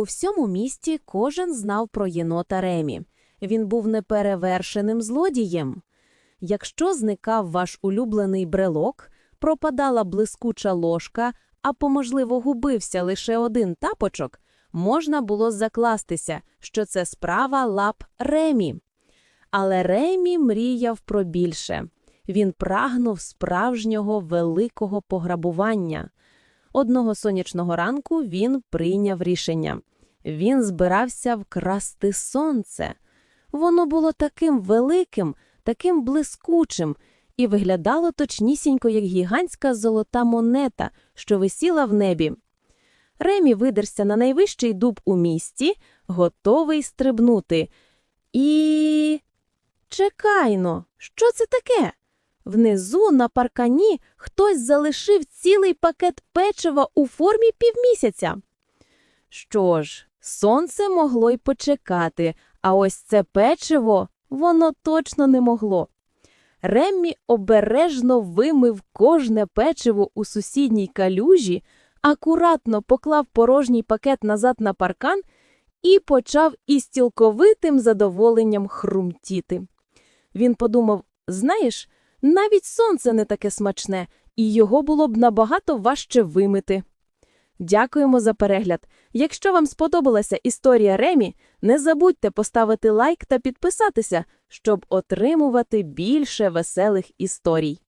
У всьому місті кожен знав про єнота Ремі. Він був неперевершеним злодієм. Якщо зникав ваш улюблений брелок, пропадала блискуча ложка, а по можливо губився лише один тапочок, можна було закластися, що це справа лап Ремі. Але Ремі мріяв про більше. Він прагнув справжнього великого пограбування. Одного сонячного ранку він прийняв рішення. Він збирався вкрасти сонце. Воно було таким великим, таким блискучим, і виглядало точнісінько, як гігантська золота монета, що висіла в небі. Ремі видерся на найвищий дуб у місті, готовий стрибнути. І. Чекайно, що це таке? Внизу на паркані хтось залишив цілий пакет печива у формі півмісяця. Що ж, сонце могло й почекати, а ось це печиво воно точно не могло. Реммі обережно вимив кожне печиво у сусідній калюжі, акуратно поклав порожній пакет назад на паркан і почав із цілковитим задоволенням хрумтіти. Він подумав: знаєш, навіть сонце не таке смачне, і його було б набагато важче вимити. Дякуємо за перегляд. Якщо вам сподобалася історія Ремі, не забудьте поставити лайк та підписатися, щоб отримувати більше веселих історій.